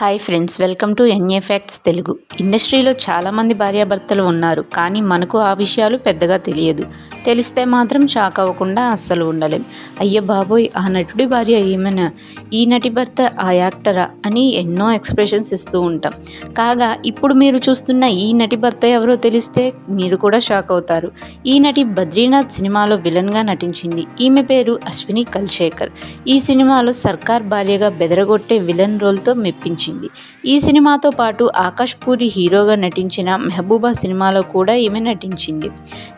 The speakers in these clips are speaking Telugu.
Hi friends welcome to NA facts Telugu. ఇండస్ట్రీలో చాలామంది భార్యాభర్తలు ఉన్నారు కానీ మనకు ఆ విషయాలు పెద్దగా తెలియదు. తెలిస్తే మాత్రం షాక్ అవ్వకుండా అస్సలు ఉండలేం. అయ్య బాబోయ్ ఆ నటుడి భార్య ఏమైనా ఈ నటి భర్త ఆ యాక్టరా? అని ఎన్నో ఎక్స్ప్రెషన్స్ ఇస్తూ ఉంటాం. కాగా ఇప్పుడు మీరు చూస్తున్న ఈ నటి భర్త ఎవరో తెలిస్తే మీరు కూడా షాక్ అవుతారు. ఈ నటి బద్రీనాథ్ సినిమాలో విలన్గా నటించింది. ఈమె పేరు అశ్విని కల్శేఖర్. ఈ సినిమాలో సర్కార్ భార్యగా బెదరగొట్టే విలన్ రోల్తో మెప్పించింది. ఈ సినిమాతో పాటు ఆకాష్ పూరి హీరోగా నటించిన మెహబూబా సినిమాలో కూడా ఈమె నటించింది.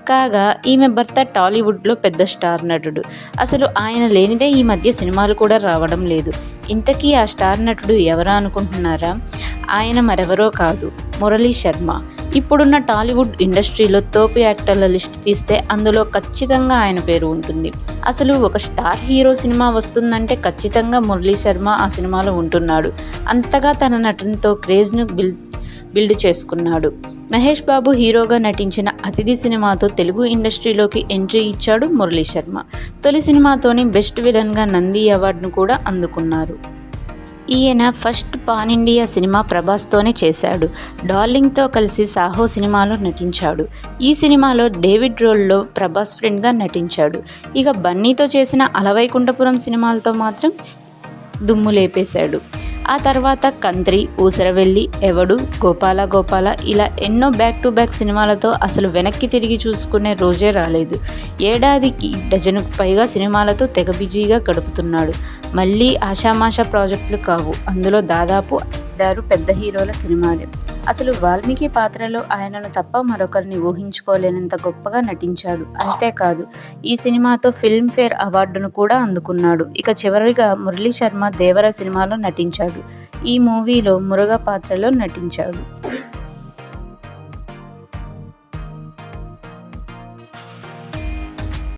కాగా ఈమె భర్త టాలీవుడ్లో పెద్ద స్టార్ నటుడు. అసలు ఆయన లేనిదే ఈ మధ్య సినిమాలు కూడా రావడం లేదు. ఇంతకీ ఆ స్టార్ నటుడు ఎవరా అనుకుంటున్నారా? ఆయన మరెవరో కాదు. మురళీ శర్మ. ఇప్పుడున్న టాలీవుడ్ ఇండస్ట్రీలో తోపు యాక్టర్ల లిస్ట్ తీస్తే అందులో ఖచ్చితంగా ఆయన పేరు ఉంటుంది. అసలు ఒక స్టార్ హీరో సినిమా వస్తుందంటే ఖచ్చితంగా మురళీ శర్మ ఆ సినిమాలో ఉంటున్నాడు. అంతగా తన నటనతో క్రేజ్ను బిల్డ్ బిల్డ్ చేసుకున్నాడు. మహేష్ బాబు హీరోగా నటించిన అతిథి సినిమాతో తెలుగు ఇండస్ట్రీలోకి ఎంట్రీ ఇచ్చాడు మురళీ శర్మ. తొలి సినిమాతోనే బెస్ట్ విలన్గా నంది అవార్డును కూడా అందుకున్నారు. ఈయన ఫస్ట్ పాన్ ఇండియా సినిమా ప్రభాస్తోనే చేశాడు. డార్లింగ్తో కలిసి సాహో సినిమాలో నటించాడు. ఈ సినిమాలో డేవిడ్ రోల్లో ప్రభాస్ ఫ్రెండ్గా నటించాడు. ఇక బన్నీతో చేసిన అలవైకుంఠపురం సినిమాలతో మాత్రం దుమ్ము లేపేశాడు. ఆ తర్వాత కంత్రి ఊసరవెల్లి ఎవడు గోపాల గోపాల ఇలా ఎన్నో బ్యాక్ టు బ్యాక్ సినిమాలతో అసలు వెనక్కి తిరిగి చూసుకునే రోజే రాలేదు. ఏడాదికి డజనుకు పైగా సినిమాలతో తెగ బిజీగా గడుపుతున్నాడు. మళ్ళీ ఆషామాషా ప్రాజెక్టులు కావు. అందులో దాదాపు ఐదారు పెద్ద హీరోల సినిమాలే. అసలు వాల్మీకి పాత్రలో ఆయనను తప్ప మరొకరిని ఊహించుకోలేనంత గొప్పగా నటించాడు. అంతేకాదు ఈ సినిమాతో ఫిల్మ్ఫేర్ అవార్డును కూడా అందుకున్నాడు. ఇక చివరిగా మురళీ శర్మ దేవర సినిమాలో నటించాడు. ఈ మూవీలో మురుగ పాత్రలో నటించాడు.